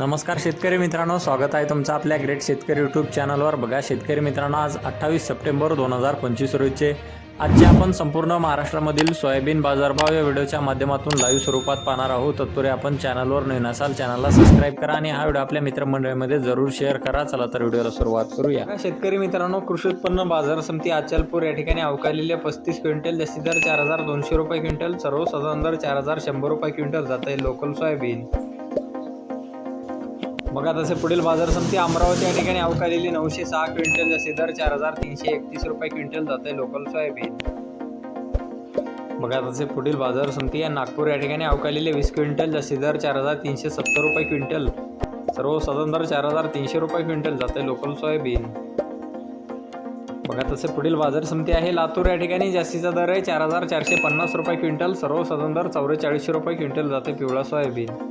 नमस्कार शेतकरी मित्रांनो स्वागत आहे तुमचं आपल्या ग्रेट शेतकरी यूट्यूब चॅनलवर बघा शेतकरी मित्रांनो आज अठ्ठावीस सप्टेंबर दोन हजार पंचवीस रोजीचे आजचे आपण संपूर्ण महाराष्ट्रामधील सोयाबीन बाजारभाव या व्हिडिओच्या माध्यमातून लाईव्ह स्वरूपात पाहणार आहोत. तत्पूर्वी आपण चॅनलवर नवीन असाल चॅनलला सबस्क्राईब करा आणि हा व्हिडिओ आपल्या मित्रमंडळीमध्ये जरूर शेअर करा. चला तर व्हिडिओला सुरुवात करूया. शेतकरी मित्रांनो कृषी उत्पन्न बाजार समिती अचलपूर या ठिकाणी अवकालेले पस्तीस क्विंटल जास्ती दर चार हजार दोनशे रुपये क्विंटल सर्वसाधारण दर चार हजार शंभर रुपये क्विंटल जात आहे लोकल सोयाबीन. बघा तसे पुढील बाजार समिती अमरावती या ठिकाणी अवकालेली नऊशे सहा क्विंटल जसे दर चार हजार तीनशे एकतीस रुपये क्विंटल जाते लोकल सोयाबीन. बघा तसे पुढील बाजार समिती आहे नागपूर या ठिकाणी अवकालेले वीस क्विंटल जसे दर चार हजार तीनशे सत्तर रुपये क्विंटल. सर्वसाधारण दर चार हजार तीनशे रुपये क्विंटल जाते लोकल सोयाबीन. बघा तसे पुढील बाजार समिती आहे लातूर या ठिकाणी जास्तीचा दर आहे चार हजार चारशे पन्नास रुपये क्विंटल. सर्वसाधारण दर चौवेचाळीसशे रुपये क्विंटल जाते पिवळा सोयाबीन.